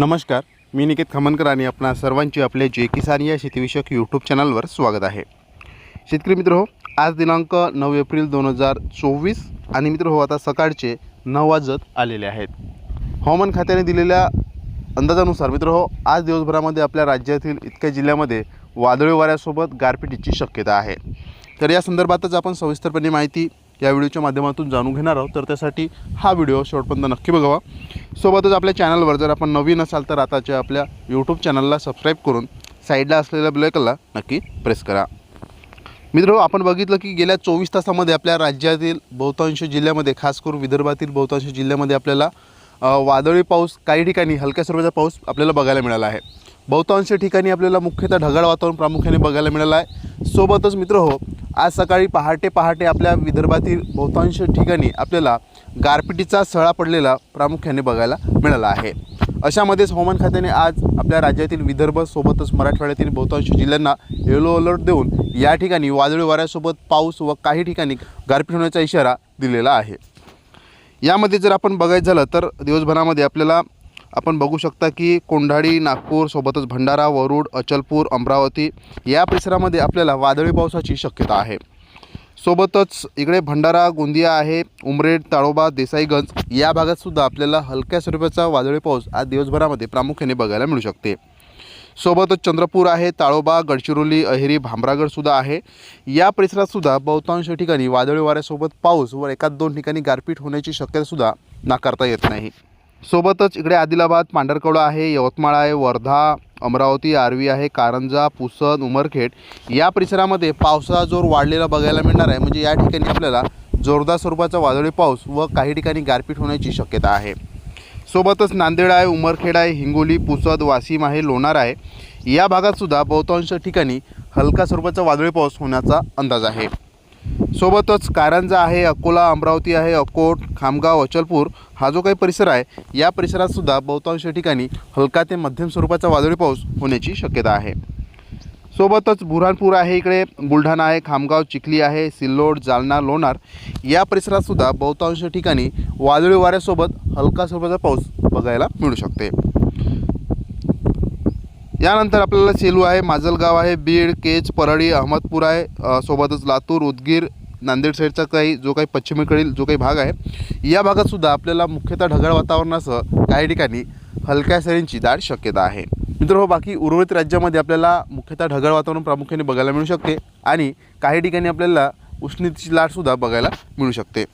नमस्कार मी निकेत खमनकर आणि आपणा सर्वांचे आपले जे किसान या शेतीविषयक यूट्यूब चॅनलवर स्वागत आहे. शेतकरी मित्र हो आज दिनांक नऊ एप्रिल दोन हजार चोवीस आणि मित्र हो आता सकाळचे नऊ वाजत आलेले आहेत. हवामान खात्याने दिलेल्या अंदाजानुसार मित्र हो आज दिवसभरामध्ये आपल्या राज्यातील इतक्या जिल्ह्यामध्ये वादळी वाऱ्यासोबत गारपिटीची शक्यता आहे. तर या संदर्भातच आपण सविस्तरपणे माहिती या व्हिडिओच्या माध्यमातून जाणून घेणार आहोत. तर त्यासाठी हा व्हिडिओ शेवटपर्यंत नक्की बघावा. सोबतच आपल्या चॅनलवर जर आपण नवीन असाल तर आताच्या आपल्या यूट्यूब चॅनलला सबस्क्राईब करून साईडला असलेल्या ब्लेकला नक्की प्रेस करा. मित्र आपण बघितलं की गेल्या चोवीस तासामध्ये आपल्या राज्यातील बहुतांश जिल्ह्यामध्ये खास करून विदर्भातील बहुतांश जिल्ह्यामध्ये आपल्याला वादळी पाऊस काही ठिकाणी हलक्या स्वरूपाचा पाऊस आपल्याला बघायला मिळाला आहे. बहुतांश ठिकाणी आपल्याला मुख्यतः ढगाळ वातावरण प्रामुख्याने बघायला मिळालं आहे. सोबतच मित्र हो आज सकाळी पहाटे पहाटे आपल्या विदर्भातील बहुतांश ठिकाणी आपल्याला गारपिटीचा सळा पडलेला प्रामुख्याने बघायला मिळाला आहे. अशामध्येच हवामान खात्याने आज आपल्या राज्यातील विदर्भ सोबतच मराठवाड्यातील बहुतांश जिल्ह्यांना येलो अलर्ट देऊन या ठिकाणी वादळी वाऱ्यासोबत पाऊस व काही ठिकाणी गारपीट होण्याचा इशारा दिलेला आहे. यामध्ये जर आपण बघायचं झालं तर दिवसभरामध्ये आपल्याला आपण बघू शकता की कोंढाडी नागपूर सोबतच भंडारा वरुड अचलपूर अमरावती या परिसरामध्ये आपल्याला वादळी पावसाची शक्यता आहे. सोबतच इकडे भंडारा गोंदिया आहे उमरेड ताळोबा देसाईगंज या भागातसुद्धा आपल्याला हलक्या स्वरूपाचा वादळी पाऊस आज दिवसभरामध्ये प्रामुख्याने बघायला मिळू शकते. सोबतच चंद्रपूर आहे ताळोबा गडचिरोली अहेरी भामरागडसुद्धा आहे. या परिसरातसुद्धा बहुतांश ठिकाणी वादळी वाऱ्यासोबत पाऊस व एकाच दोन ठिकाणी गारपीट होण्याची शक्यतासुद्धा नाकारता येत नाही. सोबतच इकडे आदिलाबाद पांढरकवडा आहे यवतमाळ आहे वर्धा अमरावती आर्वी आहे कारंजा पुसद उमरखेड. या परिसरामध्ये पावसाचा जोर वाढलेला बघायला मिळणार आहे. म्हणजे या ठिकाणी आपल्याला जोरदार स्वरूपाचा वादळी पाऊस व काही ठिकाणी गारपीट होण्याची शक्यता आहे. सोबतच नांदेड आहे उमरखेड आहे हिंगोली पुसद वाशिम आहे लोणार आहे. या भागातसुद्धा बहुतांश ठिकाणी हलका स्वरूपाचा वादळी पाऊस होण्याचा अंदाज आहे. सोबतच कारंजा आहे अकोला अमरावती आहे अकोट खामगाव अचलपूर हा जो काही परिसर आहे या परिसरातसुद्धा बहुतांश ठिकाणी हलका ते मध्यम स्वरूपाचा वादळी पाऊस होण्याची शक्यता आहे. सोबतच बुऱ्हाणपूर आहे इकडे बुलढाणा आहे खामगाव चिखली आहे सिल्लोड जालना लोणार या परिसरातसुद्धा बहुतांश ठिकाणी वादळी वाऱ्यासोबत हलका स्वरूपाचा पाऊस बघायला मिळू शकते. यानंतर आपल्याला सेलू आहे माजलगाव आहे बीड केज परळी अहमदपूर आहे सोबतच लातूर उदगीर नांदेड साईडचा काही जो काही पश्चिमेकडील जो काही भाग आहे या भागातसुद्धा आपल्याला मुख्यतः ढगाळ वातावरणासह काही ठिकाणी हलक्या सरींची दाट शक्यता आहे. मित्र हो बाकी उर्वरित राज्यामध्ये आपल्याला मुख्यतः ढगाळ वातावरण प्रामुख्याने बघायला मिळू शकते आणि काही ठिकाणी आपल्याला उष्णतेची लाटसुद्धा बघायला मिळू शकते.